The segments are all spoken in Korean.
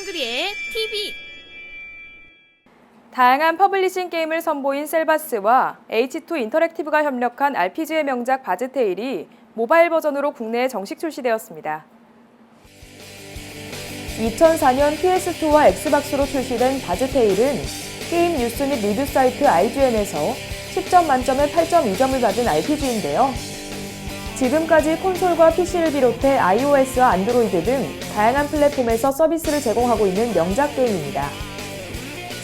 헝그리의 TV 다양한 퍼블리싱 게임을 선보인 셀바스와 H2 인터랙티브가 협력한 RPG의 명작 바즈테일이 모바일 버전으로 국내에 정식 출시되었습니다. 2004년 PS2와 엑스박스로 출시된 바즈테일은 게임 뉴스 및 리뷰 사이트 IGN에서 10점 만점에 8.2점을 받은 RPG인데요. 지금까지 콘솔과 PC를 비롯해 iOS와 안드로이드 등 다양한 플랫폼에서 서비스를 제공하고 있는 명작 게임입니다.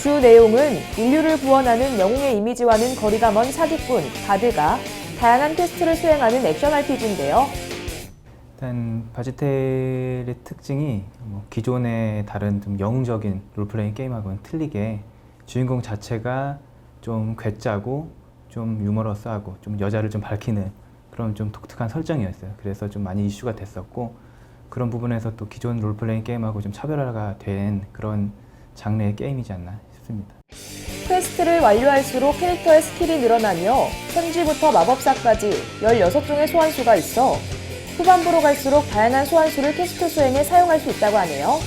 주 내용은 인류를 구원하는 영웅의 이미지와는 거리가 먼 사기꾼 바드가 다양한 퀘스트를 수행하는 액션 RPG인데요. 일단 바지텔의 특징이 뭐 기존의 다른 좀 영웅적인 롤플레잉 게임하고는 틀리게 주인공 자체가 좀 괴짜고 좀 유머러스하고 좀 여자를 좀 밝히는 그런 좀 독특한 설정이었어요. 그래서 좀 많이 이슈가 됐었고 그런 부분에서 또 기존 롤플레잉 게임하고 좀 차별화가 된 그런 장르의 게임이지 않나 싶습니다. 퀘스트를 완료할수록 캐릭터의 스킬이 늘어나며 천지부터 마법사까지 16종의 소환수가 있어 후반부로 갈수록 다양한 소환수를 퀘스트 수행에 사용할 수 있다고 하네요.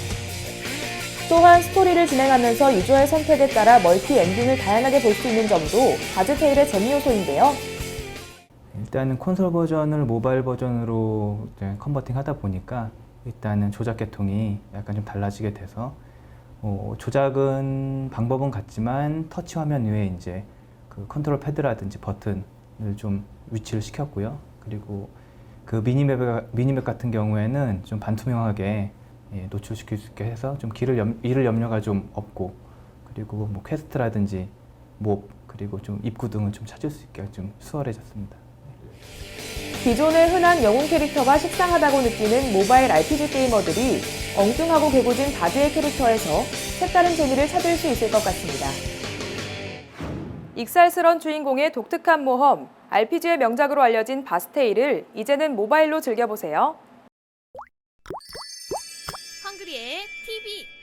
또한 스토리를 진행하면서 유저의 선택에 따라 멀티 엔딩을 다양하게 볼 수 있는 점도 바즈테일의 재미 요소인데요. 일단은 콘솔 버전을 모바일 버전으로 컨버팅 하다 보니까 일단은 조작 계통이 약간 좀 달라지게 돼서 어, 조작은 방법은 같지만 터치 화면 위에 이제 그 컨트롤 패드라든지 버튼을 좀 위치를 시켰고요. 그리고 그 미니맵, 미니맵 같은 경우에는 좀 반투명하게 예, 노출시킬 수 있게 해서 좀 길을 염, 잃을 염려가 좀 없고 그리고 뭐 퀘스트라든지 몹 그리고 좀 입구 등을 좀 찾을 수 있게 좀 수월해졌습니다. 기존의 흔한 영웅 캐릭터가 식상하다고 느끼는 모바일 RPG 게이머들이 엉뚱하고 괴고진 바드의 캐릭터에서 색다른 재미를 찾을 수 있을 것 같습니다. 익살스런 주인공의 독특한 모험, RPG의 명작으로 알려진 바스테일을 이제는 모바일로 즐겨보세요. 헝그리의 TV